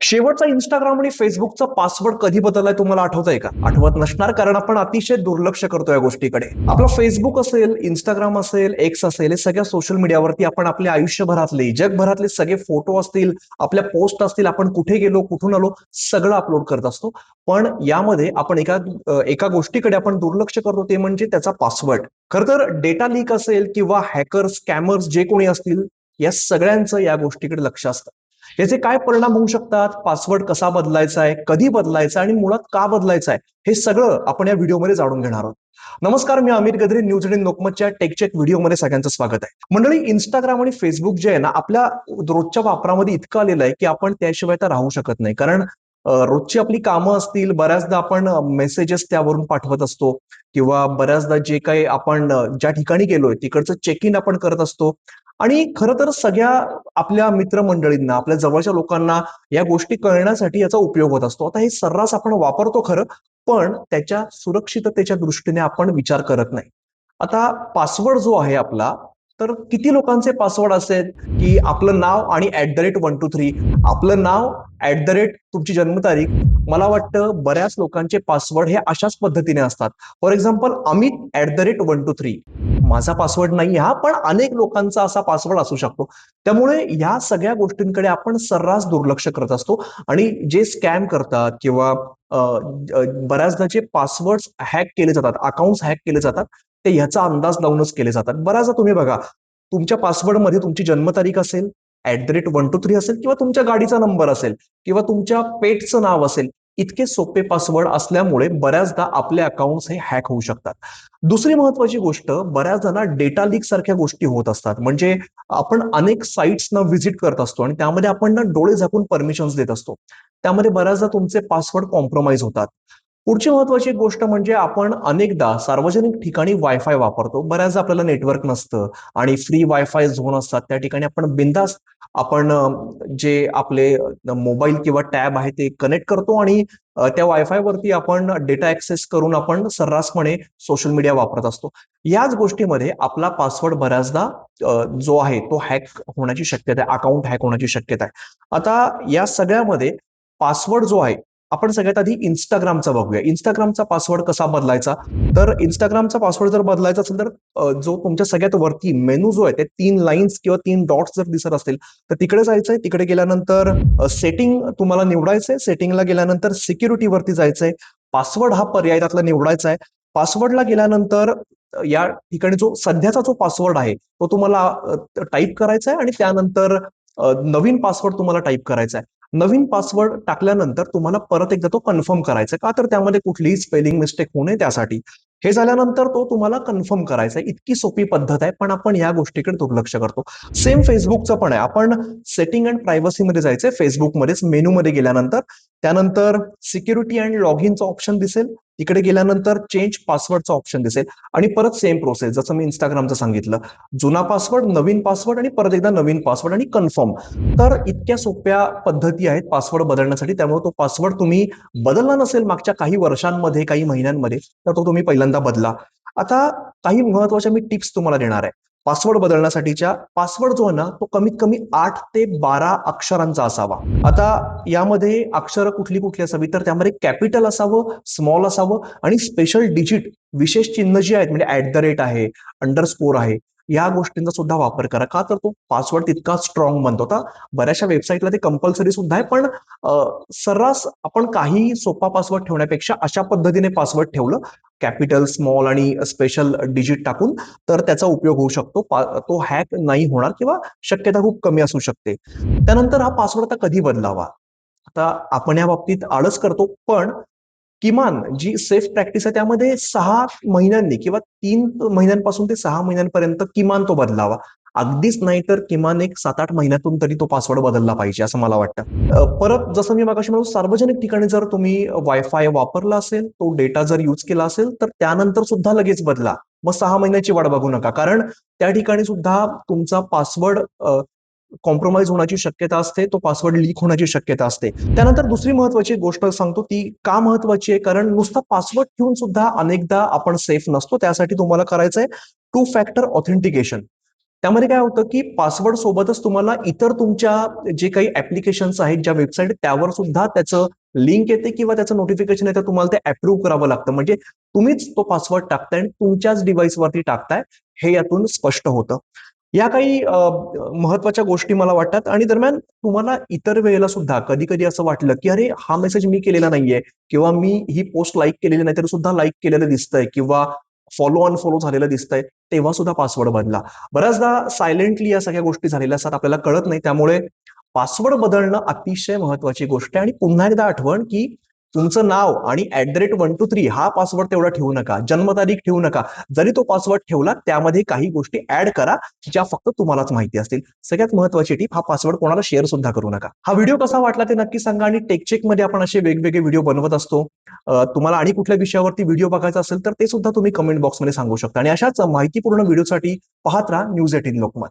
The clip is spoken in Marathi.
शेवटचा इंस्टाग्राम आणि फेसबुकचा पासवर्ड कधी बदललाय तुम्हाला आठवत आहे का? आठवत नसणार कारण आपण अतिशय दुर्लक्ष करतो या गोष्टीकडे. आपला फेसबुक असेल इंस्टाग्राम असेल एक्स असेल हे सगळ्या सोशल मीडियावरती आपण आपल्या आयुष्यभरातले जगभरातले सगळे फोटो असतील आपल्या पोस्ट असतील आपण कुठे गेलो कुठून आलो सगळं अपलोड करत असतो. पण यामध्ये आपण एका एका गोष्टीकडे आपण दुर्लक्ष करतो ते म्हणजे त्याचा पासवर्ड खर तर डेटा लीक असेल किंवा हॅकर स्कॅमर्स जे कोणी असतील या सगळ्यांचं या गोष्टीकडे लक्ष असतं. याचे काय परिणाम होऊ शकतात? पासवर्ड कसा बदलायचा आहे? कधी बदलायचा आणि मुळात का बदलायचा आहे? हे सगळं आपण या व्हिडिओमध्ये जाणून घेणार आहोत. नमस्कार मी अमित गद्रे न्यूज आणि लोकमतच्या टेकचेक व्हिडिओमध्ये सगळ्यांचं स्वागत आहे. मंडळी इंस्टाग्राम आणि फेसबुक जे आहे ना आपल्या रोजच्या वापरामध्ये इतकं आलेलं आहे की आपण त्याशिवाय तर राहू शकत नाही. कारण रोजची आपली कामं असतील बऱ्याचदा आपण मेसेजेस त्यावरून पाठवत असतो किंवा बऱ्याचदा जे काही आपण ज्या ठिकाणी गेलोय तिकडचं चेक इन आपण करत असतो. आणि खरं तर सगळ्या आपल्या मित्रमंडळींना आपल्या जवळच्या लोकांना या गोष्टी कळण्यासाठी याचा उपयोग होत असतो. आता हे सर्रास आपण वापरतो खरं पण त्याच्या सुरक्षिततेच्या दृष्टीने आपण विचार करत नाही. आता पासवर्ड जो आहे आपला तर किती लोकांचे पासवर्ड असेल? की आपलं नाव आणि at the rate one two three आपलं नाव ऍट द रेट तुमची जन्मतारीख. मला वाटतं बऱ्याच लोकांचे पासवर्ड हे अशाच पद्धतीने असतात. For example Amit at the rate one two three माझा पासवर्ड नाही हा पण अनेक लोकांचा असा पासवर्ड असू शकतो. त्यामुळे या सगळ्या गोष्टींकडे आपण सर्रास दुर्लक्ष करत असतो. आणि जे स्कॅम करतात किंवा बऱ्याचदा जे पासवर्ड हॅक केले जातात अकाउंट हॅक केले जातात ते ह्याचा अंदाज लावूनच केले जातात. बऱ्याचदा तुम्ही बघा तुमच्या पासवर्डमध्ये तुमची जन्मतारीख असेल at the rate one two three असेल किंवा तुमच्या गाडीचा नंबर असेल किंवा तुमच्या पेटचं नाव असेल इतके सोपे पासवर्ड असल्यामुळे बऱ्याचदा आपले अकाउंट्स हे हॅक होऊ शकतात. दुसरी महत्वाची गोष्ट बऱ्याचदा डेटा लीक सारख्या गोष्टी होत असतात. म्हणजे आपण अनेक साईट्सना व्हिजिट करत असतो आणि त्यामध्ये आपण ना डोळे झाकून परमिशन्स देत असतो. त्यामध्ये बऱ्याचदा तुमचे पासवर्ड कॉम्प्रोमाइज होतात. पुढची महत्वाची गोष्ट म्हणजे आपण अनेकदा सार्वजनिक ठिकाणी वायफाय वापरतो. बऱ्याचदा आपल्याला नेटवर्क नसतं आणि फ्री वायफाय झोन असतात. त्या ठिकाणी आपण बिंदास आपण जे आपले मोबाईल किंवा टॅब आहे ते कनेक्ट करतो आणि त्या वायफाय वरती आपण डेटा ऍक्सेस करून आपण सर्रासपणे सोशल मीडिया वापरत असतो. याच गोष्टीमध्ये आपला पासवर्ड बऱ्याचदा जो आहे तो हॅक होण्याची शक्यता आहे. अकाउंट हॅक होण्याची शक्यता आहे. आता या सगळ्यामध्ये पासवर्ड जो आहे आपण सगळ्यात आधी इंस्टाग्रामचा बघूया. इंस्टाग्रामचा पासवर्ड कसा बदलायचा? तर इंस्टाग्रामचा पासवर्ड जर बदलायचा असेल तर जो तुमच्या सगळ्यात वरती मेनू जो आहे ते तीन लाईन्स किंवा तीन डॉट्स जर दिसत असतील तर तिकडे जायचंय. तिकडे गेल्यानंतर सेटिंग तुम्हाला निवडायचंय. सेटिंगला गेल्यानंतर सिक्युरिटी वरती जायचंय. पासवर्ड हा पर्याय त्यातला निवडायचा आहे. पासवर्डला गेल्यानंतर या ठिकाणी जो सध्याचा जो पासवर्ड आहे तो तुम्हाला टाईप करायचा आहे आणि त्यानंतर नवीन पासवर्ड तुम्हाला टाईप करायचा आहे. नवीन पासवर्ड टाकल्यानंतर तुम्हाला परत एकदा तो कन्फर्म करायचा का तर त्यामध्ये कुठलीही स्पेलिंग मिस्टेक होऊ नये त्यासाठी. हे झाल्यानंतर तो तुम्हाला कन्फर्म करायचा आहे. इतकी सोपी पद्धत आहे पण आपण या गोष्टीकडे दुर्लक्ष करतो. सेम फेसबुकचं पण आहे. आपण सेटिंग अँड प्रायव्हसीमध्ये जायचंय. फेसबुकमध्येच मेनूमध्ये गेल्यानंतर. त्यानंतर सिक्युरिटी अँड लॉग इनचं ऑप्शन दिसेल. तिकडे गेल्यानंतर चेंज पासवर्डचा ऑप्शन दिसेल. आणि परत सेम प्रोसेस जसं मी इंस्टाग्रामचं सांगितलं. जुना पासवर्ड नवीन पासवर्ड आणि परत एकदा नवीन पासवर्ड आणि कन्फर्म तर इतक्या सोप्या पद्धती आहेत पासवर्ड बदलण्यासाठी. त्यामुळे तो पासवर्ड तुम्ही बदलला नसेल मागच्या काही वर्षांमध्ये काही महिन्यांमध्ये तर तो तुम्ही पहिल्यांदा बदला. आता काही महत्त्वाच्या मी टिप्स तुम्हाला देणार आहे. पासवर्ड बदलण्यासाठीच्या पासवर्ड जो आहे ना तो कमीत कमी आठ ते बारा अक्षरांचा असावा. आता यामध्ये अक्षरं कुठली कुठली असावी तर त्यामध्ये कॅपिटल असावं स्मॉल असावं आणि स्पेशल डिजिट विशेष चिन्ह जी आहेत म्हणजे ऍट द रेट आहे अंडरस्कोर आहे या गोष्टींचा सुद्धा वापर करा. का तर तो पासवर्ड तितका स्ट्रॉंग बनतो. आता बऱ्याचशा वेबसाईटला ते कंपल्सरी सुद्धा आहे पण सर्रास आपण काही सोपा पासवर्ड ठेवण्यापेक्षा अशा पद्धतीने पासवर्ड ठेवलं कॅपिटल स्मॉल आणि स्पेशल डिजिट टाकून तर त्याचा उपयोग होऊ शकतो. तो हॅक नाही होणार किंवा शक्यता खूप कमी असू शकते. त्यानंतर हा पासवर्ड आता कधी बदलावा? आता आपण या बाबतीत आळस करतो पण किमान जी सेफ प्रॅक्टिस आहे त्यामध्ये सहा महिन्यांनी किंवा तीन महिन्यांपासून ते सहा महिन्यांपर्यंत किमान तो बदलावा. अगदीच नाही तर किमान एक सात आठ महिन्यातून तरी तो पासवर्ड बदलला पाहिजे असं मला वाटतं. परत जसं मी मागाशी म्हणून सार्वजनिक ठिकाणी जर तुम्ही वायफाय वापरला असेल तो डेटा जर यूज केला असेल तर त्यानंतर सुद्धा लगेच बदला. मग सहा महिन्याची वाट बघू नका. कारण त्या ठिकाणी सुद्धा तुमचा पासवर्ड कॉम्प्रोमाइज होण्याची शक्यता असते तो पासवर्ड लीक होण्याची शक्यता असते. त्यानंतर दुसरी महत्वाची गोष्ट सांगतो ती का महत्वाची आहे? कारण नुसता पासवर्ड ठेवून सुद्धा अनेकदा आपण सेफ नसतो त्यासाठी तुम्हाला करायचंय टू फॅक्टर ऑथेंटिकेशन त्यामध्ये काय होतं की पासवर्ड सोबतच तुम्हाला इतर तुमच्या जे काही ऍप्लिकेशन्स आहेत ज्या वेबसाईट त्यावर सुद्धा त्याचं लिंक येते किंवा त्याचं नोटिफिकेशन येतं तुम्हाला ते अप्रूव्ह करावं लागतं. म्हणजे तुम्हीच तो पासवर्ड टाकताय आणि तुमच्याच डिव्हाइसवरती टाकताय हे यातून स्पष्ट होतं. या काही महत्त्वाच्या गोष्टी मला वाटतात. आणि दरम्यान तुम्हाला इतर वेळेला सुद्धा कधी कधी असं वाटलं की अरे हा मेसेज मी केलेला नाहीये किंवा मी ही पोस्ट लाईक केलेली नाही तरी सुद्धा लाईक केलेलं दिसतंय किंवा फॉलो ऑन फॉलो झालेलं दिसतंय तेव्हा सुद्धा पासवर्ड बदला बऱ्याचदा सायलेंटली या सगळ्या गोष्टी झालेल्या असतात आपल्याला कळत नाही. त्यामुळे पासवर्ड बदलणं अतिशय महत्वाची गोष्ट आहे. आणि पुन्हा एकदा आठवण की तुमचं नाव आणि at the rate one two three हा पासवर्ड तेवढा ठेवू नका. जन्मतारीख ठेवू नका. जरी तो पासवर्ड ठेवला त्यामध्ये काही गोष्टी ऍड करा ज्या फक्त तुम्हालाच माहिती असतील. सगळ्यात महत्वाची टीप हा पासवर्ड कोणाला शेअर सुद्धा करू नका. हा व्हिडिओ कसा वाटला ते नक्की सांगा आणि टेकचेकमध्ये आपण असे वेगवेगळे व्हिडिओ बनवत असतो. तुम्हाला आणि कुठल्या विषयावरती व्हिडिओ बघायचा असेल तर ते सुद्धा तुम्ही कमेंट बॉक्समध्ये सांगू शकता. आणि अशाच माहितीपूर्ण व्हिडिओसाठी पाहत राहा न्यूज एटीन लोकमत.